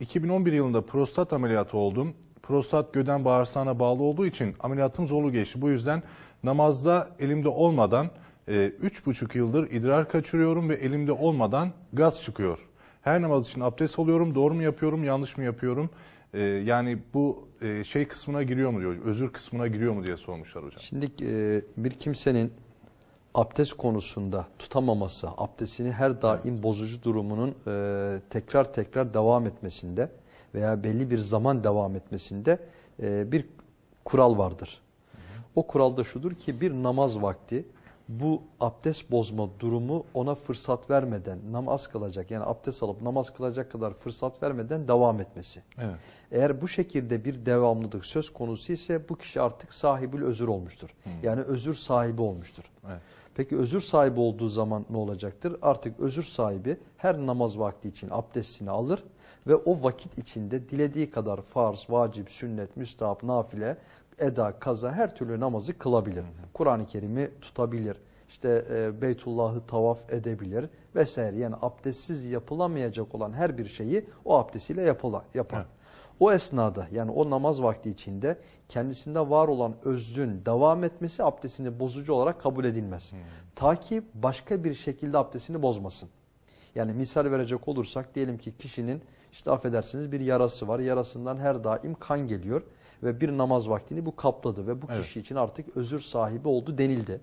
2011 yılında prostat ameliyatı oldum. Prostat göden bağırsağına bağlı olduğu için ameliyatım zorlu geçti. Bu yüzden namazda elimde olmadan e, üç buçuk yıldır idrar kaçırıyorum ve elimde olmadan gaz çıkıyor. Her namaz için abdest alıyorum. Doğru mu yapıyorum, yanlış mı yapıyorum? E, yani bu e, şey kısmına giriyor mu diyor, özür kısmına giriyor mu diye sormuşlar hocam. Şimdi bir kimsenin abdest konusunda tutamaması, abdestini her daim bozucu durumunun e, tekrar tekrar devam etmesinde veya belli bir zaman devam etmesinde e, bir kural vardır. O kural da şudur ki bir namaz vakti bu abdest bozma durumu ona fırsat vermeden namaz kılacak yani abdest alıp namaz kılacak kadar fırsat vermeden devam etmesi. Evet. Eğer bu şekilde bir devamlılık söz konusu ise bu kişi artık sahibül özür olmuştur. Yani özür sahibi olmuştur. Evet. Peki özür sahibi olduğu zaman ne olacaktır? Artık özür sahibi her namaz vakti için abdestini alır ve o vakit içinde dilediği kadar farz, vacip, sünnet, müstahap, nafile, eda, kaza her türlü namazı kılabilir. Kur'an-ı Kerim'i tutabilir. İşte e, Beytullah'ı tavaf edebilir vesaire. Yani abdestsiz yapılamayacak olan her bir şeyi o abdestiyle yapıla, yapar. Evet. O esnada yani o namaz vakti içinde kendisinde var olan özrün devam etmesi abdestini bozucu olarak kabul edilmez. Ta ki başka bir şekilde abdestini bozmasın. Yani misal verecek olursak diyelim ki kişinin işte affedersiniz bir yarası var. Yarasından her daim kan geliyor ve bir namaz vaktini bu kapladı ve bu Evet. kişi için artık özür sahibi oldu denildi.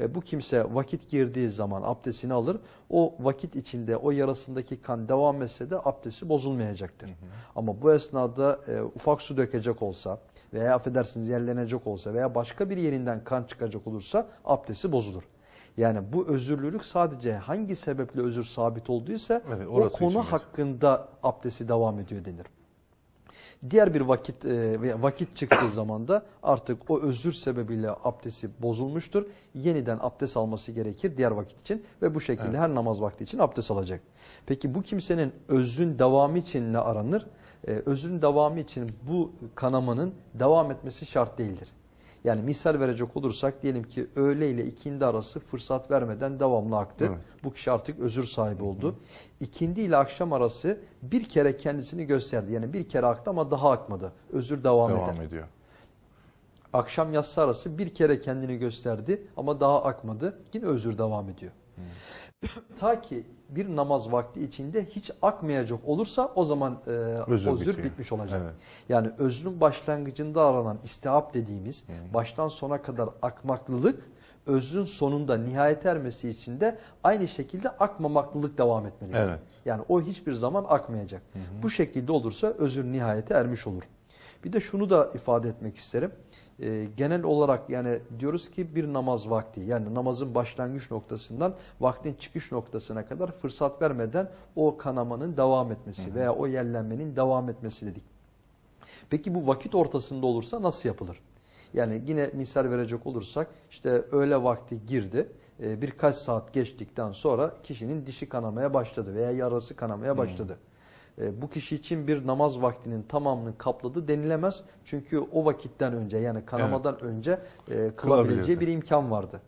E, bu kimse vakit girdiği zaman abdestini alır. O vakit içinde o yarasındaki kan devam etse de abdesti bozulmayacaktır. Ama bu esnada e, ufak su dökecek olsa veya affedersiniz yerlenecek olsa veya başka bir yerinden kan çıkacak olursa abdesti bozulur. Yani bu özürlülük sadece hangi sebeple özür sabit olduysa Evet, o konu için hakkında abdesti devam ediyor denir. Diğer bir vakit e, vakit çıktığı zaman da artık o özür sebebiyle abdesti bozulmuştur. Yeniden abdest alması gerekir diğer vakit için ve bu şekilde her namaz vakti için abdest alacak. Peki bu kimsenin özrün devamı için ne aranır? E, özrün devamı için bu kanamanın devam etmesi şart değildir. Yani misal verecek olursak diyelim ki öğle ile ikindi arası fırsat vermeden devamlı aktı. Evet. Bu kişi artık özür sahibi oldu. İkindi ile akşam arası bir kere kendisini gösterdi. Yani bir kere aktı ama daha akmadı. Özür devam, Devam eder. ediyor. Akşam yatsı arası bir kere kendini gösterdi ama daha akmadı. Yine özür devam ediyor. Ta ki bir namaz vakti içinde hiç akmayacak olursa o zaman e, Özür özür, bitiyor. bitmiş olacak. Evet. Yani özrün başlangıcında aranan istihap dediğimiz baştan sona kadar akmaklılık özrün sonunda nihayet ermesi için de aynı şekilde akmamaklılık devam etmeli. Evet. Yani o hiçbir zaman akmayacak. Bu şekilde olursa özür nihayete ermiş olur. Bir de şunu da ifade etmek isterim. Ee, genel olarak yani diyoruz ki bir namaz vakti yani namazın başlangıç noktasından vaktin çıkış noktasına kadar fırsat vermeden o kanamanın devam etmesi veya o yerlenmenin devam etmesi dedik. Peki bu vakit ortasında olursa nasıl yapılır? Yani yine misal verecek olursak işte öğle vakti girdi. e, Birkaç saat geçtikten sonra kişinin dişi kanamaya başladı veya yarası kanamaya başladı. E, Bu kişi için bir namaz vaktinin tamamını kapladı denilemez. Çünkü o vakitten önce yani kanamadan önce e, kılabileceği bir imkan vardı.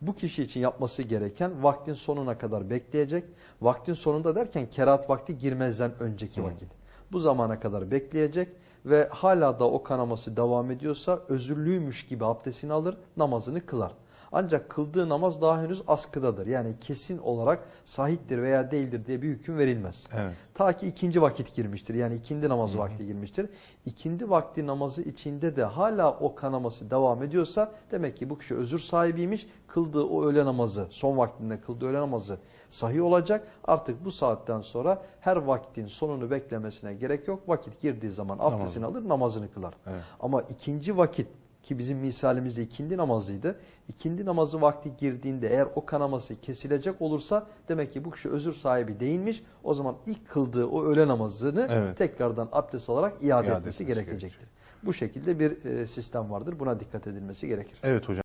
Bu kişi için yapması gereken vaktin sonuna kadar bekleyecek. Vaktin sonunda derken kerat vakti girmezden önceki vakit. Bu zamana kadar bekleyecek ve hala da o kanaması devam ediyorsa özürlüymüş gibi abdestini alır, namazını kılar. Ancak kıldığı namaz daha henüz askıdadır. Yani kesin olarak sahiptir veya değildir diye bir hüküm verilmez. Evet. Ta ki ikinci vakit girmiştir. Yani ikindi namazı vakti girmiştir. İkindi vakti namazı içinde de hala o kanaması devam ediyorsa demek ki bu kişi özür sahibiymiş. Kıldığı o öğle namazı, son vaktinde kıldığı öğle namazı sahih olacak. Artık bu saatten sonra her vaktin sonunu beklemesine gerek yok. Vakit girdiği zaman abdestini alır, namazını kılar. Evet. Ama ikinci vakit ki bizim misalimizde ikindi namazıydı. İkindi namazı vakti girdiğinde eğer o kanaması kesilecek olursa demek ki bu kişi özür sahibi değilmiş. O zaman ilk kıldığı o öğle namazını Evet. tekrardan abdest alarak iade, İade etmesi gerekecektir. Bu şekilde bir e, sistem vardır. Buna dikkat edilmesi gerekir. Evet hocam.